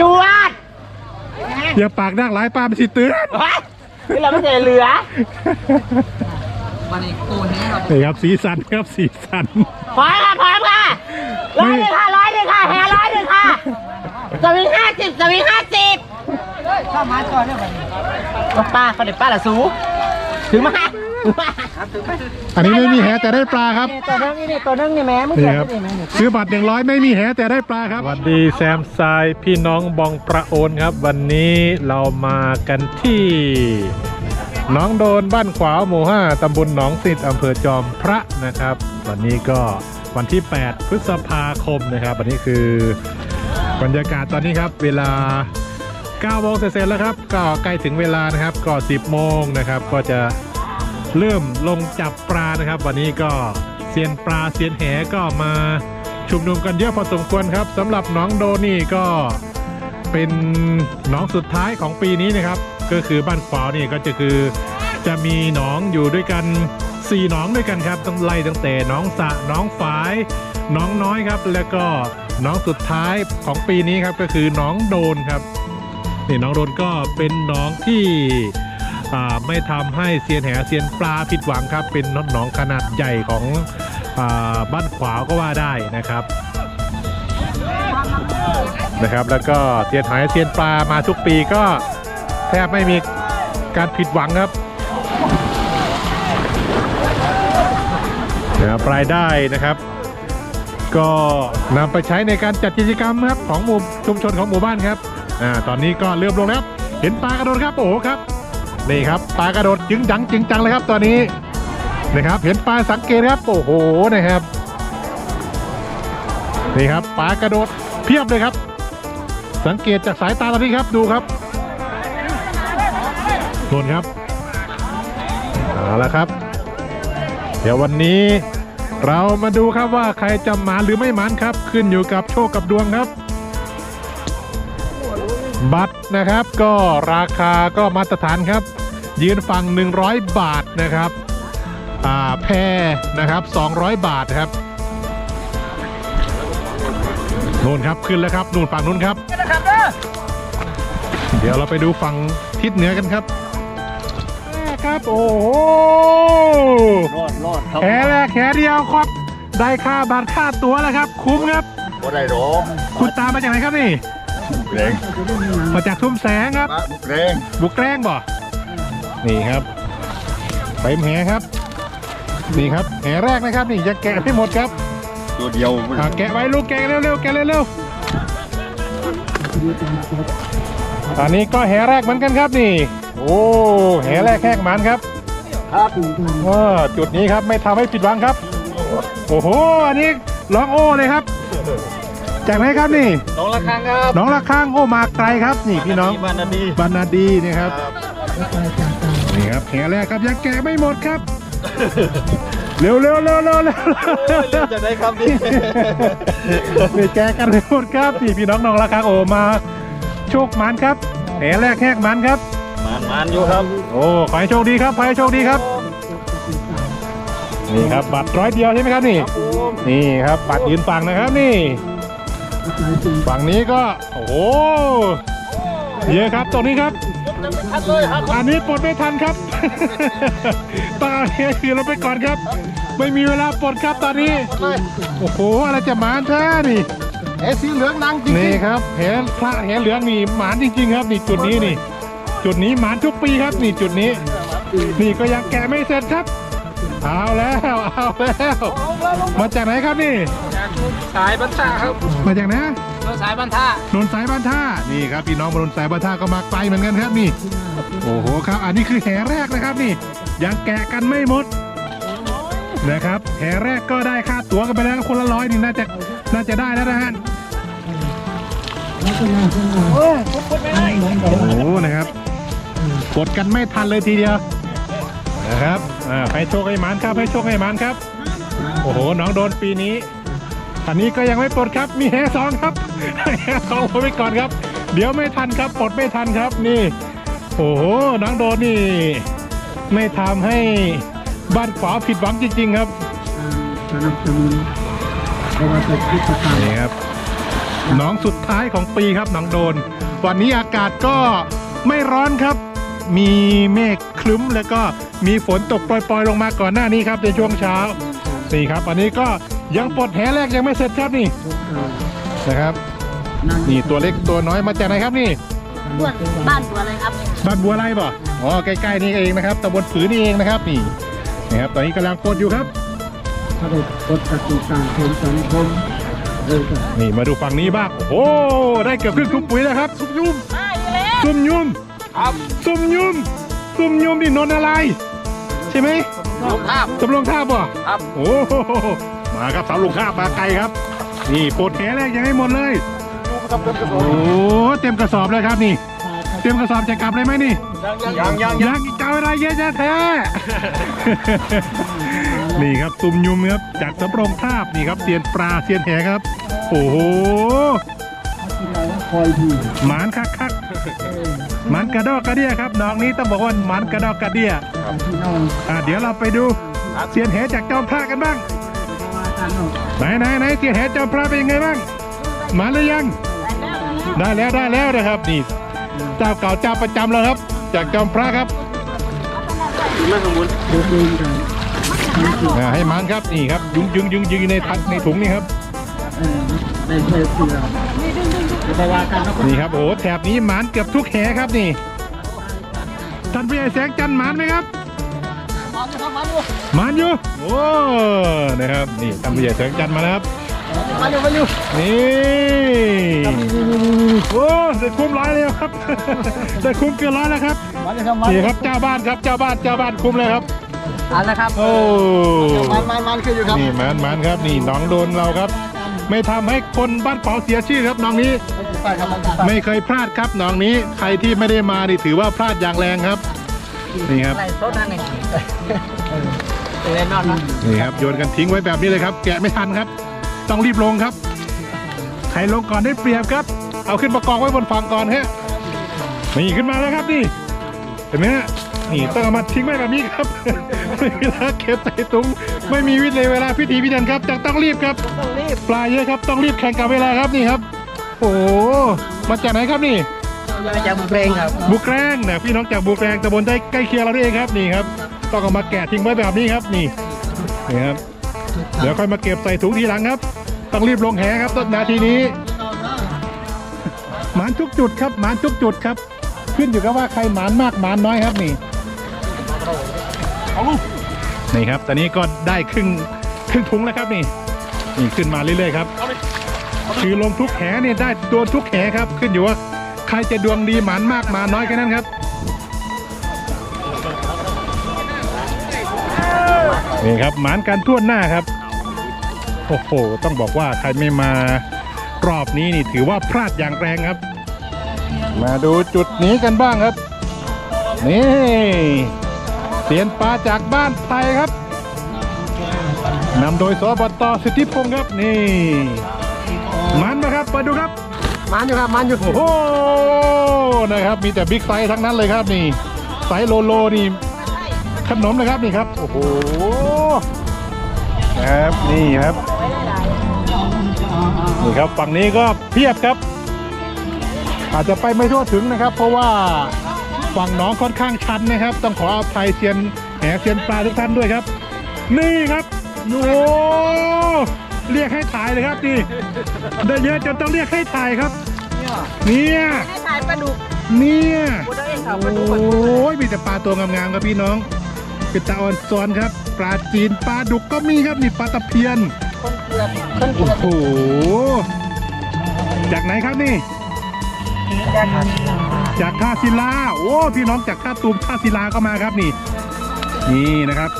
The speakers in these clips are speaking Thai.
จวดอย่าปากดักหลายปลาไปสิเตือนเฮ้ยนี่เราไม่ใช่เหลือวันนี้กูแห้ครับนี่ครับสีสันครับสีสันพร้อมค่ะพร้อมค่ะร้อยหนึ่งค่ะร้อยหนึ่งค่ะแฮร้อยหนึ่งค่ะสวิงห้าสิบสวิงห้าสิบข้ามาก่อนเนี่ยวันนี้ป้าเขาเด็ดป้าละสูถึงมา อันนี้ไม่มีแหแต่ได้ปลาครับ ตัวนึงนี่ตัวนึงนี่แม่มึงนี่เกิดครับ นี่แม่นี่ซื้อบัตรหนึ่งร้อยไม่มีแหแต่ได้ปลาครับสวัสดีแซมทรายพี่น้องบองประโอนครับ วันนี้เรามากันที่หน้องโดนบ้านขวาวหมู่ห้าตำบลหนองสิทธิ์อำเภอจอมพระนะครับ วันนี้ก็วันที่ 8 พฤษภาคมนะครับ วันนี้คือบรรยากาศตอนนี้ครับเวลา 9 โมงเสร็จๆแล้วครับ ก็ใกล้ถึงเวลานะครับ ก็ 10 โมงนะครับ ก็จะ เริ่มลงจับปลานะครับ วันนี้ก็เซียนปลาเซียนแหก็มาชุมนุมกันเยอะพอสมควรครับสำหรับหน้องโดนี่ก็เป็นหนองสุดท้ายของปีนี้นะครับ ก็คือบ้านขวาวนี่ก็จะคือจะมีหนองอยู่ด้วยกัน4หนองด้วยกันครับต้องไล่ตั้งแต่หนองสะหนองฝายหนองน้อยครับ แล้วก็หนองสุดท้ายของปีนี้ครับก็คือหนองโดนครับนี่หนองโดนก็เป็นหนองที่ ไม่ทำให้เซียนแหเซียนปลาผิดหวังครับ เป็นหนองขนาดใหญ่ของอบ้านขวาวก็ว่าได้นะครับนะครับ แล้วก็เซียนหายเซียนปลามาทุกปีก็แทบไม่มีการผิดหวังครับนะครับรายได้นะครับ ก็นำไปใช้ในการจัดกิจกรรมครับของหมู่ชุมชนของหมู่บ้านครับอ่าตอนนี้ก็เริ่มลงแล้ว เห็นปลากระโดดครับโอ้ครับ นี่ครับปลากระโดดจึงจังจึงจังเลยครับตอนนี้นะครับ เห็นปลาสังเกตครับโอ้โหนะครับนี่ครับปลากระโดดเพียบเลยครับ สังเกตจากสายตาตอนนี้ครับดูครับนนครับเอาละครับ เดี๋ยววันนี้เรามาดูครับว่าใครจะหมานหรือไม่หมานครับ ขึ้นอยู่กับโชคกับดวงครับ บัตรนะครับก็ราคาก็มาตรฐานครับ ยืนฟัง100 บาทนะครับอ่าแพรนะครับ 200 บาทครับนู่นครับขึ้นแล้วครับนู่นฝั่งนู้นครับนะครับเด้อเดี๋ยวเราไปดูฝั่งทิศเหนือกันครับครับโอ้โหรอดรอดครับแขแรกแขเดียวครับ ได้ค่าบัตรค่าตั๋วแล้วครับ คุ้มครับบ่ได้หรอกคุณตามมาจากไหนครับนี่ แรงมาจากทุ่มแสงครับปะบุกแรงบุกแกล้งบ่ นี่ครับไปแหครับ นี่ครับแหแรกนะครับ นี่จะแกะให้หมดครับตัวเดียวอ่าแกะไว้ลูกแกะเร็วๆแกะเร็วๆอันนี้ก็แหแรกเหมือนกันครับนี่ โอ้แหแรกแหกหมันครับครับเออจุดนี้ครับไม่ทำให้ผิดหวังครับ โอ้โห อันนี้ร้องโอ้เลยครับ จากไหนครับนี่ น้องละครั้งครับน้องละข้างโอ้มาไกลครับ นี่พี่น้องบ้านนาดีบรรณาดีนี่ครับนี่ครับแผลแรกครับยังแกะไม่หมดครับ เร็วเร็วเร็วเร็วเร็วจะได้ครับนี่ นี่แกะกันไม่หมดครับนี่พี่น้องน้องละข้างโอ้มาโชคมันครับแผลแรกแหกมันครับมานมานอยู่ครับโอ้ขอให้โชคดีครับขอให้โชคดีครับ นี่ครับบัตรร้อยเดียวใช่ไหมครับนี่ นี่ครับบัตรยืนฝั่งนะครับนี่ ฝั่งนี้ก็ โอ้โหเยอะครับตรงนี้ครับ อันนี้ปลดไม่ทันครับตอนนี้คือเราไปก่อนครับ ไม่มีเวลาปลดครับตอนนี้ โอ้โห อะไรจะหมานแท้นี่เอสีเหลืองนังจริงนี่ครับแหพระแหเหลืองนี่หมานจริง ๆ ครับนี่จุดนี้นี่ จุดนี้หมานทุกปีครับนี่จุดนี้ นี่ก็ยังแกะไม่เสร็จครับ เอาแล้วเอาแล้ว มาจากไหนครับนี่ สายบรรทัครับมาจากไหนเราสายบรรทัดนนท์สายบ้านท่านี่ครับพี่น้องมานนท์สายบ้านท่าก็มาไกลเหมือนกันครับนี่ โอ้โหครับ อันนี้คือแหแรกนะครับนี่ ยังแกะกันไม่หมดนะครับแหแรกก็ได้ค่าตั๋วกันไปแล้วคนละร้อยนี่น่าจะน่าจะได้แล้วนะฮะโอ้โหนะครับกดกันไม่ทันเลยทีเดียวนะครับอ่าให้โชคให้หมานครับให้โชคให้หมานครับ โอ้โห น้องโดนปีนี้ อันนี้ก็ยังไม่ปลดครับ มีแฮสองครับแฮสองไว้ก่อนครับ เดี๋ยวไม่ทันครับปลดไม่ทันครับนี่ โอ้โหน้องโดนนี่ ไม่ทำให้บ้านขวาผิดหวังจริง ๆ ครับสนับสนุนประวัติพิพิธภัณฑ์นี่ครับน้องสุดท้ายของปีครับน้องโดน วันนี้อากาศก็ไม่ร้อนครับ มีเมฆคลึ้มแล้วก็มีฝนตกปล่อยๆลงมาก่อนหน้านี้ครับในช่วงเช้านี่ครับ อันนี้ก็ ยังปลดแหแรกยังไม่เสร็จครับนี่นะครับ นี่ตัวเล็กตัวน้อยมาจากไหนครับนี่ บ้านบ้านตัวอะไรครับ บ้านบัวไร่บ่อ๋อใกล้ๆนี่เองนะครับตำบลผือนี่เองนะครับนี่นะครับตอนนี้กำลังปลดอยู่ครับถ้าได้กฎกติกาของสังคมเออก็นี่มาดูฝั่งนี้บ้างโอ้โหได้เกือบครึ่งถุงปุ๋ยแล้วครับซุ่มยุ่มซุ่มยุ่มครับซุ่มยุ่มซุ่มยุ่มนี่นนท์อะไร ใช่ไหมลงภาพสำรองท่าบ่ครับ โอ้โหมาครับสาวลุงข้าบมาไกลครับ นี่ปลดแหแรกยังไม่หมดเลยโอ้เต็มกระสอบเลยครับนี่ เต็มกระสอบจะกลับเลยไหมนี่ ยังยังอยากเจ้าอะไรเยอะแยะแท้ นี่ครับตุ่มยุมครับจากสำโรงทาบนี่ครับเซียนปลาเซียนแหครับ โอ้โหคอยทีหมานคักคักห มานกระดอกกระเดียครับน้องนี้ต้องบอกว่าหมานกระดอกกระเดียพี่น้องอะเดี๋ยวเราไปดูเซียนแหจากจอมพระกันบ้างว่ากันเนาะไหนไหนไหนเซียนแหจอมพระเป็นยังไงบ้างหมานหรือยัง ได้แล้วได้แล้วนะครับนี่เจ้าเก่าเจ้าประจำแล้วครับ จากจอมพระครับเดินเองกันอ่าให้หมานครับนี่ครับยุงยุงยุงยุงอยู่ในถังในถุงนี่ครับเออได้เทเสือจะว่ากั นเนาะนี่ครับโอ้โหแถบนี้หมานเกือบทุกแหครับนี่ท่านผู้ใหญ่แสงจันทร์หมานไหมครับหมานอยู่โอ้นะครับนี่ท่านผู้ใหญ่แสงจันทร์มาแล้วครับมาอยู่มาอยู่นี่โอ้ได้คุ้มร้อยเลยครับได้คุ้มเกินร้อยแล้วครับมาเลยครับมานี่ครับเจ้าบ้านครับเจ้าบ้านเจ้าบ้านคุ้มเลยครับเอันละครับโอ้มันมันมันคืออยู่ครับนี่หมานหมานครับนี่น้องโดนเราครับ ไม่ทำให้คนบ้านเป๋าเสียชื่อครับน้องนี้ ไปครับมันไปไม่เคยพลาดครับน้องนี้ใครที่ไม่ได้มานี่ถือว่าพลาดอย่างแรงครับ นี่ครับอะไรโซดนั่นเองเออเล่นนอนนะนี่ครับโยนกันทิ้งไว้แบบนี้เลยครับ แกะไม่ทันครับ ต้องรีบลงครับ ใครลงก่อนได้เปรียบครับ เอาขึ้นมากองไว้บนฝั่งก่อนฮะนี่ขึ้นมาแล้วครับนี่เห็นไหมฮะนี่ต้องเอามาทิ้งไว้แบบนี้ครับไม่มีเวลาเก็บใส่ถุงไม่มีวิธีเวลาพิธีพิธันครับจะต้องรีบครับต้องรีบปลาเยอะครับต้องรีบแข่งกับเวลาครับนี่ครับ โอ้โหมาจากไหนครับนี่ มาจากบุเรงครับบุกแรงนะพี่น้องจากบุกแรงตำบลใกล้ใกล้เคียงเรานี่เองครับนี่ครับต้องเอามาแกะทิ้งไว้แบบนี้ครับนี่นี่ครับ เดี๋ยวค่อยมาเก็บใส่ถุงทีหลังครับ ต้องรีบลงแหครับต้นนาทีนี้หมานทุกจุดครับหมานทุกจุดครับ ขึ้นอยู่กับว่าใครหมานมากหมานน้อยครับนี่นี่ครับตอนนี้ก็ได้ครึ่งครึ่งถุงแล้วครับนี่นี่ขึ้นมาเรื่อยๆครับ คือลงทุกแหเนี่ยได้โดนทุกแหครับ ขึ้นอยู่ว่าใครจะดวงดีหมานมากหมานน้อยแค่นั้นครับ นี่ครับหมานกันทั่วหน้าครับ โอ้โห ต้องบอกว่าใครไม่มารอบนี้นี่ถือว่าพลาดอย่างแรงครับ มาดูจุดนี้กันบ้างครับ นี่เสียนปลาจากบ้านไทยครับนำโดยสบตสิทธิพงศ์ครับนี่ มันนะครับมาดูครับ มันอยู่ครับ มันอยู่ โอ้โห นะครับ มีแต่บิ๊กไซส์ทั้งนั้นเลยครับนี่ ไซส์โลโลนี่ ขนมนะครับนี่ครับ โอ้โหนะครับ นี่ครับ นี่ครับ ฝั่งนี้ก็เพียบครับ อาจจะไปไม่ทั่วถึงนะครับ เพราะว่าฝั่งน้องค่อนข้างชันนะครับ ต้องขออภัยเซียนแหเซียนปลาทุกท่านด้วยครับ นี่ครับ โอ้ เรียกให้ถ่ายเลยครับนี่ได้เยอะจนต้องเรียกให้ถ่ายครับ เนี่ยให้ถ่ายปลาดุกเนี่ยบุญเองครับโอปลาดุก้ยมีแต่ปลาตัวงามๆครับพี่น้องเป็นตาอ่อนซ้อนครับ ปลาจีนปลาดุกก็มีครับนี่ปลาตะเพียนคนเกลือคนเกลืโอ้อโหจากไหนครับนี่จากท่าศิลาโอ้พี่น้องจากท่าตูมท่าศิลาก็มาครับนี่ นี่นะครับ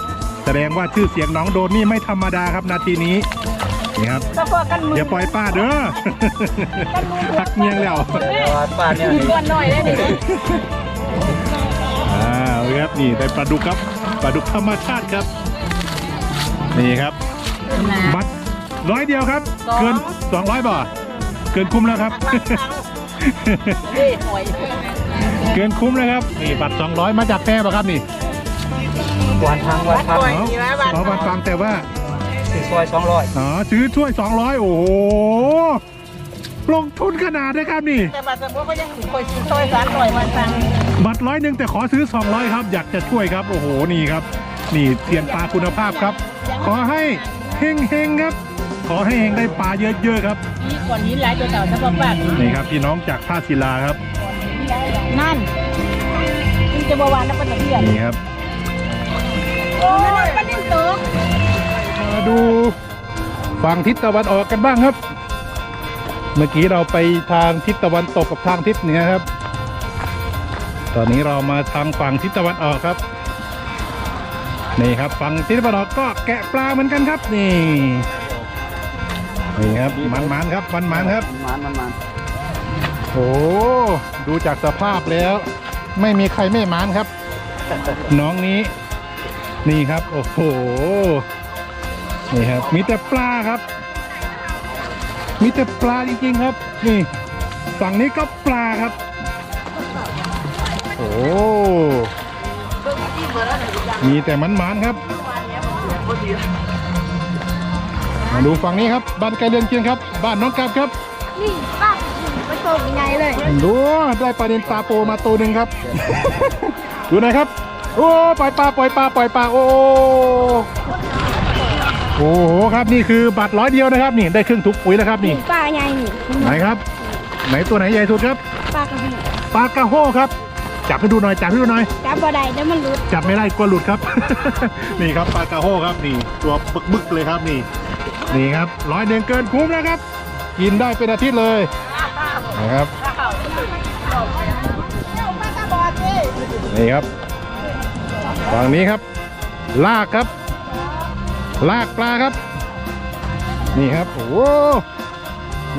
แสดงว่าชื่อเสียงน้องโดนนี่ไม่ธรรมดาครับนาทีนี้ นี่ครับก็พวกกันมืออย่าปล่อยป้าเด้อพักเงียงแล้วป่าเนี่ยก้อนหน่อยได้ดิอ่าเอาครับนี่ได้ปลาดุกครับปลาดุกธรรมชาติครับ นี่ครับบัตรร้อยเดียวครับ เกินสองร้อยบาทเกินคุ้มแล้วครับนี่หอยเกินคุ้มเลยครับนี่บัตรสองร้อยมาจากแพร่ป่ะครับนี่วันทางวันทางหอยมีไหมบ้านสองบัตรฟังแต่ว่า สี่ซอยสองร้อยอ๋อซื้อถ้วยสองร้อยโอ้โห ลงทุนขนาดนะครับนี่ แต่บัตรสมมติก็ยังคอยซื้อซอยสารหน่อยวันสั่งบัตรร้อยหนึ่งแต่ขอซื้อ 200 ครับ อยากจะช่วยครับ โอ้โห นี่ครับ นี่เทียนปลาคุณภาพครับ ขอให้เฮงเฮงๆครับ ขอให้เฮงได้ปลาเยอะๆครับ นี่ก่อนหินหลายตัวเต่าถ้าบอกปากนี่ครับพี่น้องจากท่าศิลาครับ นั่นนี่จะบวานแล้วเป็นตะเพียนนี่ครับ โอ้ยมันนิ่งตัวมา ดูฝั่งทิศตะวันออกกันบ้างครับ เมื่อกี้เราไปทางทิศตะวันตกกับทางทิศเหนือครับ ตอนนี้เรามาทางฝั่งทิศตะวันออกครับ นี่ครับฝั่งทิศตะวันออกก็แกะปลาเหมือนกันครับนี่นี่ครับมันมันๆครับมันมันๆครับมันมันมันโอ้ดูจากสภาพแล้ว ไม่มีใครไม่หมานครับ น้องนี้ นี่ครับ โอ้โห นี่ครับ มีแต่ปลาครับ มีแต่ปลาจริงๆครับ นี่ ฝั่งนี้ก็ปลาครับ โอ้มีแต่มันหมานๆครับ มาดูฝั่งนี้ครับ บ้านใกล้เรือนเคียงครับ บ้านน้องกับครับ นี่ป้าไปส่งยังไงเลย ดูได้ปลาเดนตาโปมาตัวหนึ่งครับ ดูหนะครับ โอ้ปล่อยปลาปล่อยปลาปล่อยปลาโอ้ โอ้โหครับนี่คือบัตรร้อยเดียวนะครับนี่ได้ครึ่งถุกปุ๋ยแล้วครับนี่ป้าไงนี่ไหนครับ ไหนตัวไหนใหญ่สุดครับป้ากระบี่ปลากระโฮครับ จับให้ดูหน่อยจับให้ดูหน่อยจับบ่ได้เดี๋ยวมันหลุดจับไม่ได้กลัวหลุดครับ นี่ครับปลากระโฮครับนี่ ตัวบึกๆเลยครับนี่ นี่ครับร้อยเดือนเกินคุ้มแล้วครับ กินได้เป็นอาทิตย์เลยนะครับนี่ครับฝั่งนี้ครับ ลากครับ ลากปลาครับ นี่ครับโอ้โห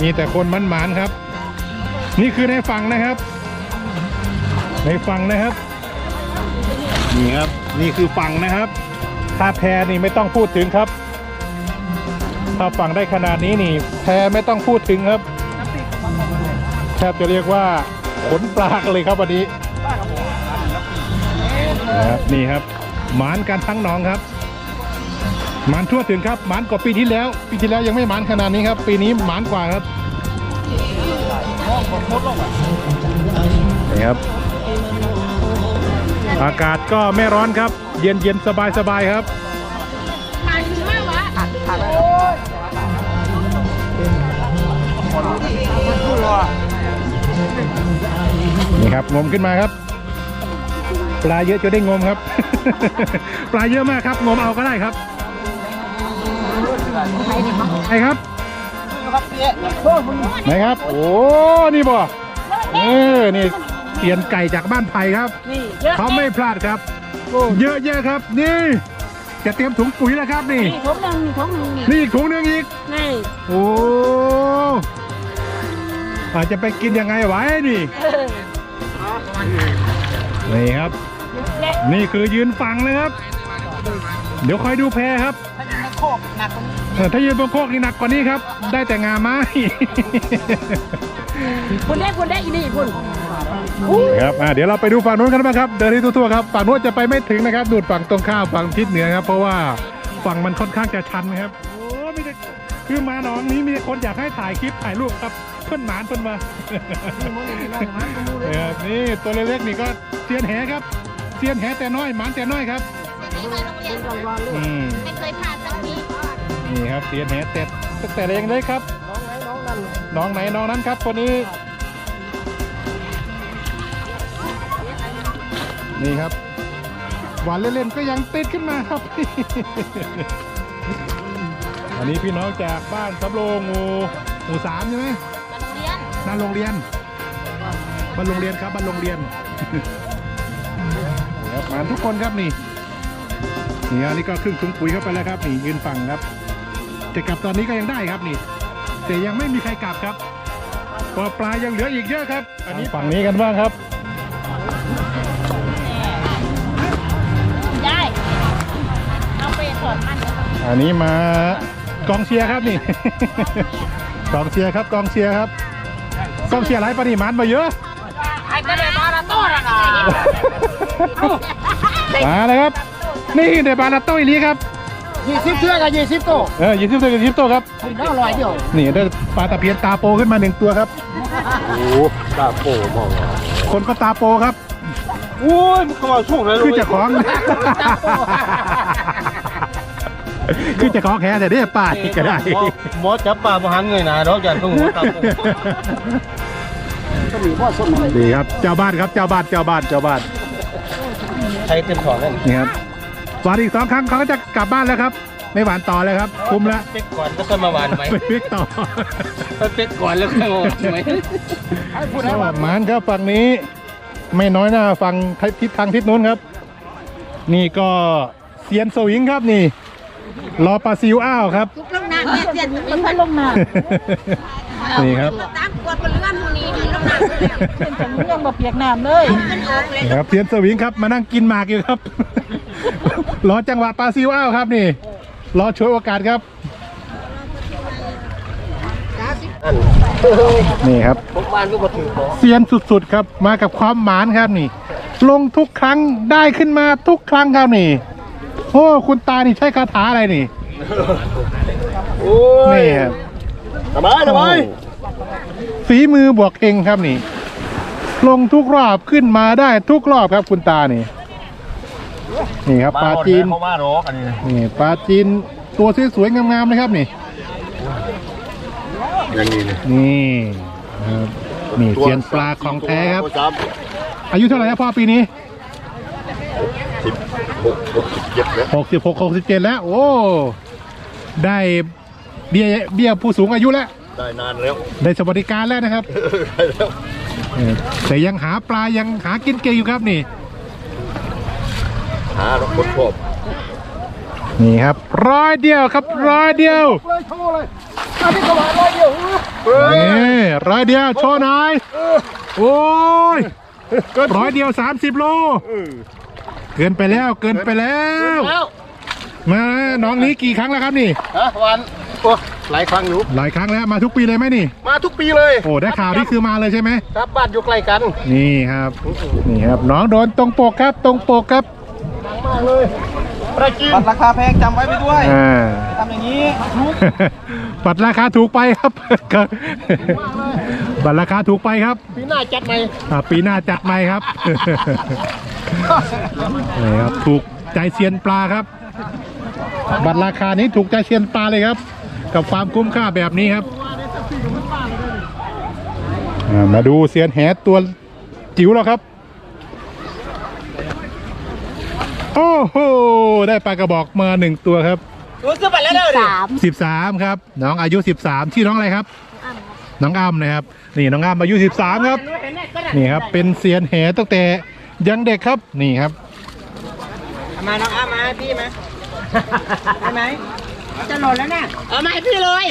มีแต่คนมันหมานครับ นี่คือในฝั่งนะครับ ในฝั่งนะครับ นี่ครับนี่คือฝั่งนะครับ ถ้าแพนี่ไม่ต้องพูดถึงครับ ถ้าฝั่งได้ขนาดนี้นี่แพไม่ต้องพูดถึงครับแทบจะเรียกว่าขนปลากันเลยครับวันนี้นะครับนี่ครับหมานกันทั้งน้องครับ หมานทั่วถึงครับหมานกว่าปีที่แล้ว ปีที่แล้วยังไม่หมานขนาดนี้ครับ ปีนี้หมานกว่าครับนี่ครับ อากาศก็ไม่ร้อนครับ เย็นเย็นๆสบายสบายๆครับนี่ครับงมขึ้นมาครับ ปลาเยอะจนได้งมครับ ปลาเยอะมากครับ งมเอาก็ได้ครับ ไหนครับไหนครับ โอ้ นี่บ่เออ นี่เตียนไก่จากบ้านไผ่ครับนี่เยอะเขาไม่พลาดครับ เยอะแยะครับ นี่ จะเตรียมถุงปุ๋ยแล้วครับนี่นี่ถุงหนึ่งนี่ถุงหนึ่งนี่นี่อีกถุงหนึงอีกนี่โอ้อาจจะไปกินยังไงไว้นี่เออนี่ครับ นี่คือยืนฟังนะครับ เดี๋ยวคอยดูแพครับถ้าอยู่ใน โคกหนักกว่านี้เออถ้ายืนบนโคกนี่หนักกว่านี้ครับ ได้แต่งาไม้ คุณได้คุณได้อีนี่คุณครับอ่าเดี๋ยวเราไปดูฝั่งนู้นกันบ้างครับ เดินที่ทั่วๆครับ ฝั่งนู้นจะไปไม่ถึงนะครับ ดูดฝั่งตรงข้ามฝั่งทิศเหนือครับ เพราะว่าฝั่งมันค่อนข้างจะชันนะครับ โอ้มีแต่คือมาหนองนี้มีคนอยากให้ถ่ายคลิปถ่ายรูปครับ เพื่อนหมานเพื่อนมาเออนี่ตัวเล็กๆนี่ก็เซียนแหครับ เซียนแหแต่น้อยหมานแต่น้อยครับนี่มาโรงเรียนอืม ไม่เคยผ่านสักที นี่ครับเซียนแหแต่ตั้งแต่เล็กเลยครับ น้องไหนน้องนั้นครับคนนี้ นี่ครับหวานเล่นๆก็ยังติดขึ้นมาครับ อันนี้พี่น้องจากบ้านสำโรงหมู่หมู่สามใช่ไหมมาโรงเรียนบ้านโรงเรียนบ้านโรงเรียนครับบ้านโรงเรียนนี่ครับมาทุกคนครับนี่นี่อันนี้ก็ครึ่งถุงปุ๋ยเข้าไปแล้วครับนี่ยืนฝั่งครับ จะกลับตอนนี้ก็ยังได้ครับนี่ แต่ยังไม่มีใครกลับครับเพราะปลายังเหลืออีกเยอะครับ อันนี้ฝั่งนี้กันบ้างครับ ได้เอาไปถอดมันอันนี้มากองเชียร์ครับนี่ กองเชียร์ครับกองเชียร์ครับกองเชียร์ไรปริมาณมาเยอะไอ้ก็ได้มาละโต้ละนะมาเลยครับ นี่เดบานาโต้อีลีครับ ยี่สิบเชือกกับยี่สิบโตเออยี่สิบตัวยี่สิบตัวครับน่าอร่อยเดียวนี่ได้ปลาตะเพียนตาโปขึ้นมาหนึ่งตัวครับ โอ้ตาโปมองคนก็ตาโปครับ โอ้ยมันเข้ามาช่วงเลยคือเจะของ คือเจะของแค่แต่ได้ป่าอีกก็ได้ หมอจับปลาบหันเงยหนาดอกจันต้องหัวตาโปก็มีพ่อส้มหน่อยดีครับ เจ้าบ้านครับ เจ้าบ้าน เจ้าบ้าน เจ้าบ้าน ใช้เต็มถอนนั่น นี่ครับ หวานอีกสองครั้งเขาก็จะกลับบ้านแล้วครับ ไม่หวานต่อเลยครับ คุ้มแล้วเป๊กก่อนก็ค่อยมาหวานไหมไปพลิกต่อเป๊กก่อนแล้วค่อยมาหวานไหมพูดหมานครับฝั่งนี้ ไม่น้อยหน้าฝั่งทิศทางทิศนู้นครับ นี่ก็เซียนสวิงครับนี่ รอปลาซิวอ้าวครับ ทุกลงน้ำเนี่ยเสียนมันพัดลงน้นี่ครับำตามกดบนเรือมูนี้นี่ลงน้ำเลยเป็นจังเรื่องแบบเปียกน้ำเลยมันออกเลยนี่ครับเซียนสวิงครับมานั่งกินหมากอยู่ครับ รอจังหวะปลาซิวอ้าวครับนี่ รอช่วยโอกาสครับ นี่ครับพวกบ้านก็มาถือของเซียนสุดๆครับ มากับความหมานครับนี่ ลงทุกครั้งได้ขึ้นมาทุกครั้งครับนี่ โอ้คุณตานี่ใช้คาถาอะไรนี่ โอ้นี่ครับทำไมทำไมฝีมือบวกเองครับนี่ ลงทุกรอบขึ้นมาได้ทุกรอบครับคุณตานี่ นี่ครับปลาจีนเขาว่าหรอกอันนี้นี่ปลาจีนตัวสวยๆงามๆนะครับนี่อย่างนี้เลยนี่ครับนี่เซียนปลาของแท้ครับสามอายุเท่าไหร่ครับพ่อปีนี้สิบหกหกสิบเจ็ดแล้วหกสิบหกหกสิบเจ็ดแล้ว โอ้ ได้เบี้ยเบี้ยผู้สูงอายุแล้ว ได้นานแล้ว ได้สวัสดิการแล้วนะครับได้แล้วเออแต่ยังหาปลายังหากินเก่งอยู่ครับนี่ หาแล้วคนชอบนี่ครับร้อยเดียวครับร้อยเดียวเลยโชว์เลยอันนี้ก็ว่าร้อยเดียวนี่ร้อยเดียวโชว์หน่อยโอ้ยร้อยเดียวสามสิบโลเกินไปแล้วเกินไปแล้วแล้วมาน้องนี้กี่ครั้งแล้วครับนี่ฮะวันโอ้หลายครั้งอยู่หลายครั้งแล้วมาทุกปีเลยไหมนี่ มาทุกปีเลยโอ้ได้ข่าวนี่คือมาเลยใช่ไหมครับบ้านอยู่ใกล้กัน นี่ครับนี่ครับน้องโดนตรงปกครับตรงปกครับ มากเลยประจินบัตรราคาแพงจำไว้ไปด้วยอ่าทำอย่างนี้บัตรราคาถูกไปครับครับบัตรราคาถูกไปครับปีหน้าจัดใหม่อ่าปีหน้าจัดใหม่ครับ นี่ครับถูกใจเซียนปลาครับ บัตรราคานี้ถูกใจเซียนปลาเลยครับ กับความคุ้มค่าแบบนี้ครับอ่ามาดูเซียนแหตัวจิ๋วแล้วครับ โอ้โห ได้ปลากระบอกมาหนึ่งตัวครับรู้สึกไปแล้วเด้อสามสิบสามครับ น้องอายุสิบสามชื่อน้องอะไรครับ น้องอ้ำนะครับ นี่น้องอ้ำอายุสิบสามครับ นี่ครับ เป็นเซียนแหตั้งแต่ยังเด็กครับ นี่ครับ มาน้องอามาให้พี่ไหมได้ไหมจะหล่นแล้วเนี่ยเอามาให้พี่เลย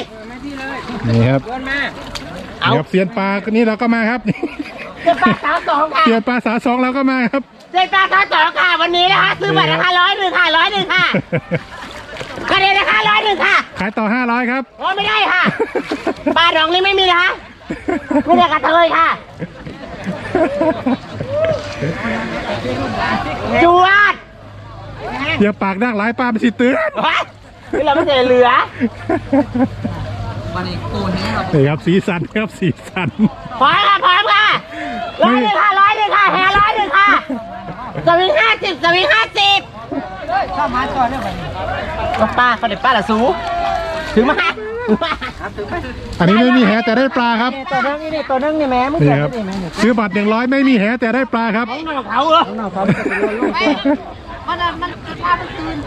นี่ครับโยนมานี่ครับเซียนปลาก็นี่เราก็มาครับ เจ็ดปลาสาวสองค่ะเซียนปลาสาสองเราก็มาครับ เจ็ดปลาสาวสองค่ะ วันนี้นะคะซื้อบัตรราคาร้อยหนึ่งค่ะร้อยหนึ่งค่ะคะแนนราคาร้อยหนึ่งค่ะขายต่อห้าร้อยครับ โอ้ไม่ได้ค่ะปลาดองนี่ไม่มีนะคะไม่ได้กระเทยค่ะ จวดอย่าปากดักหลายปลาไปสิเตือน เฮ้ยนี่เราไม่ใช่เหลือ นี่ครับสีสันครับสีสันพร้อมค่ะพร้อมค่ะร้อยหนึ่งค่ะร้อยหนึ่งค่ะแฮร้อยหนึ่งค่ะสวิงห้าสิบสวิงห้าสิบชอบมาต่อเรื่องอะไรป้าเขาเด็ดป้าละสูถึงมาถึงมาอันนี้ไม่มีแหแต่ได้ปลาครับตัวนึงนี่ตัวนึงนี่แม่มึงนี่ครับซื้อบัตรหนึ่งร้อยไม่มีแหแต่ได้ปลาครับของเขาเหรอมันมันจุดพามันตื่น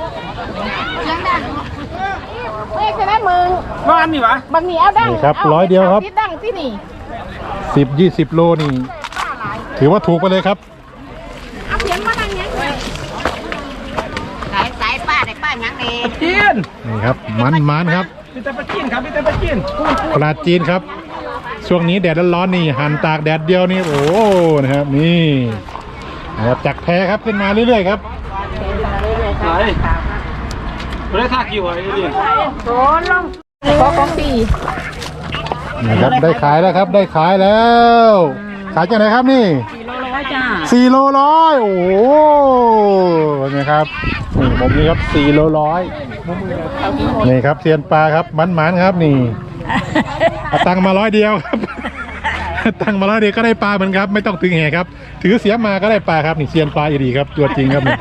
เสียงดัง เฮ้ยใช่ไหมมึงบ้านนี่วะบางทีเอาดังนี่ครับาร้อยเดียวครับที่ดังที่นี่สิบยี่สิบโลนี่ ถือว่าถูกไปเลยครับ เอาเสียงมาดังยังไงสายสายป้าได้ป้ายังเองจีนนี่ครับมันมันครับ มีแต่ปลาจีนครับมีแต่ปลาจีนปลาจีนครับ ช่วงนี้แดดร้อนๆนี่หั่นตากแดดเดียวนี่โอ้โหนะครับนี่นะครับจากแพครับขึ้นมาเรื่อยๆครับ ไหน ไม่ได้ท่ากี่หัวไอ้ดิโดนลงขอของปีนะครับได้ขายแล้วครับได้ขายแล้ว ขายจากไหนครับนี่สี่โลโลร้อยจ้าสี่โลร้อยโอ้โหนี่ครับนี่มุมนี้ครับสี่โลร้อยนี่ครับเซียนปลาครับมันมันๆครับนี่เอาตังค์มาร้อยเดียวครับตังค์มาร้อยเดียวก็ได้ปลาเหมือนครับ ไม่ต้องถึงแห่ครับ ถือเสียมมาก็ได้ปลาครับนี่เซียนปลาอีดีครับ ตัวจริงครับนี่